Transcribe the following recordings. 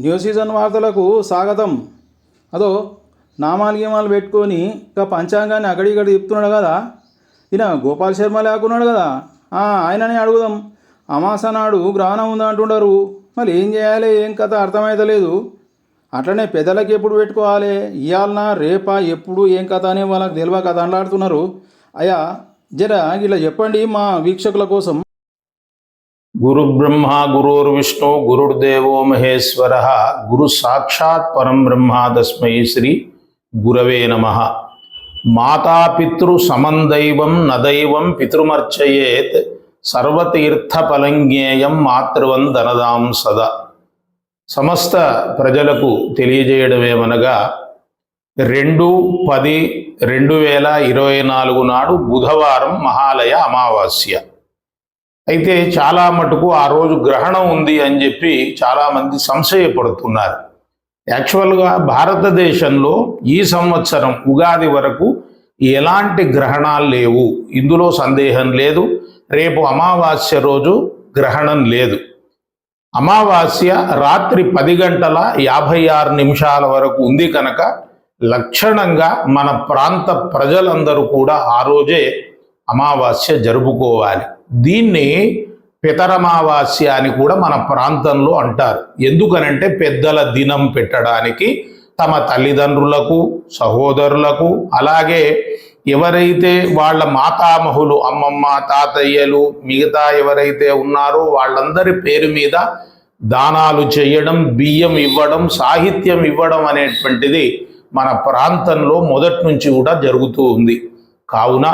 New season వార్తలకు స్వాగతం. అదో నామాలు గీమాలు పెట్టుకొని ఇక పంచాంగాన్ని అక్కడి ఇక్కడ చెప్తున్నాడు కదా. ఈయన గోపాల్ శర్మ లేకున్నాడు కదా. ఆ, ఆయననే అడుగుదాం. అమాస నాడు గ్రహణం ఉంది అంటుండరు. మరి ఏం చేయాలి? ఏం కథ అర్థమైతలేదు. అట్లనే పెద్దలకి ఎప్పుడు పెట్టుకోవాలి? ఇవాళ రేపా ఎప్పుడు? ఏం కథ అని వాళ్ళకి తెలియక కథ అంటాడుతున్నారు అయ్యా జర ఇలా చెప్పండి మా వీక్షకుల కోసం. గురు బ్రహ్మ గురుర్విష్ణు గురుర్దేవో మహేశ్వర గురు సాక్షాత్ పరం బ్రహ్మ తస్మై శ్రీ గురవే నమ. మాతాపితృ సమందైవం నదైవం పితృమర్చయేత్ సర్వతీర్థఫలంజ్ఞేయం మాతృవం ధనదాం సదా. సమస్త ప్రజలకు తెలియజేయడమేమనగా రెండు పది రెండు వేల ఇరవై నాలుగు నాడు బుధవారం మహాలయ అమావాస్య. అయితే చాలా మటుకు ఆ రోజు గ్రహణం ఉంది అని చెప్పి చాలామంది సంశయపడుతున్నారు. యాక్చువల్గా భారతదేశంలో ఈ సంవత్సరం ఉగాది వరకు ఎలాంటి గ్రహణాలు లేవు. ఇందులో సందేహం లేదు. రేపు అమావాస్య రోజు గ్రహణం లేదు. అమావాస్య రాత్రి పది గంటల యాభై ఆరు నిమిషాల వరకు ఉంది కనుక లక్షణంగా మన ప్రాంత ప్రజలందరూ కూడా ఆ రోజే అమావాస్య జరుపుకోవాలి. దీన్ని పితరమావాస్య అని కూడా మన ప్రాంతంలో అంటారు. ఎందుకనంటే పెద్దల దినం పెట్టడానికి తమ తల్లిదండ్రులకు సహోదరులకు అలాగే ఎవరైతే వాళ్ళ మాతామహులు అమ్మమ్మ తాతయ్యలు మిగతా ఎవరైతే ఉన్నారో వాళ్ళందరి పేరు మీద దానాలు చేయడం బియ్యం ఇవ్వడం సాహిత్యం ఇవ్వడం అనేటువంటిది మన ప్రాంతంలో మొదటి నుంచి కూడా జరుగుతూ ఉంది. కావున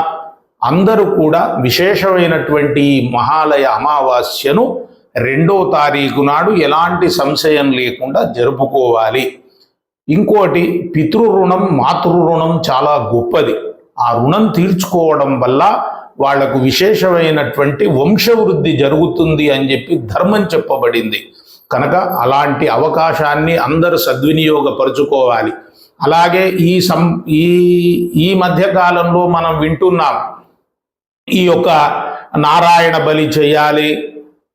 అందరూ కూడా విశేషమైనటువంటి మహాలయ అమావాస్యను రెండో తారీఖు నాడు ఎలాంటి సంశయం లేకుండా జరుపుకోవాలి. ఇంకోటి పితృరుణం మాతృరుణం చాలా గొప్పది. ఆ రుణం తీర్చుకోవడం వల్ల వాళ్ళకు విశేషమైనటువంటి వంశవృద్ధి జరుగుతుంది అని చెప్పి ధర్మం చెప్పబడింది. కనుక అలాంటి అవకాశాన్ని అందరూ సద్వినియోగపరుచుకోవాలి. అలాగే ఈ సం ఈ ఈ మధ్యకాలంలో మనం వింటున్నాం ఈ యొక్క నారాయణ బలి చేయాలి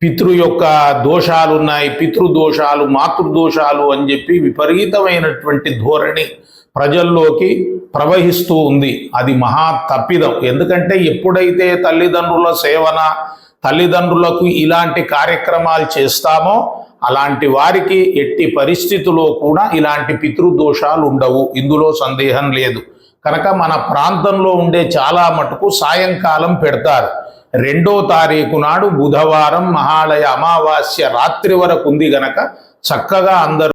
పితృ యొక్క దోషాలు ఉన్నాయి పితృదోషాలు మాతృదోషాలు అని చెప్పి విపరీతమైనటువంటి ధోరణి ప్రజల్లోకి ప్రవహిస్తూ ఉంది. అది మహా తప్పిదం. ఎందుకంటే ఎప్పుడైతే తల్లిదండ్రుల సేవన తల్లిదండ్రులకు ఇలాంటి కార్యక్రమాలు చేస్తామో అలాంటి వారికి ఎట్టి పరిస్థితుల్లో కూడా ఇలాంటి పితృదోషాలు ఉండవు. ఇందులో సందేహం లేదు. కనుక మన ప్రాంతంలో ఉండే చాలా మటుకు సాయంకాలం పెడతారు. రెండో తారీఖు నాడు బుధవారం మహాలయ అమావాస్య రాత్రి వరకు ఉంది గనక చక్కగా అందరూ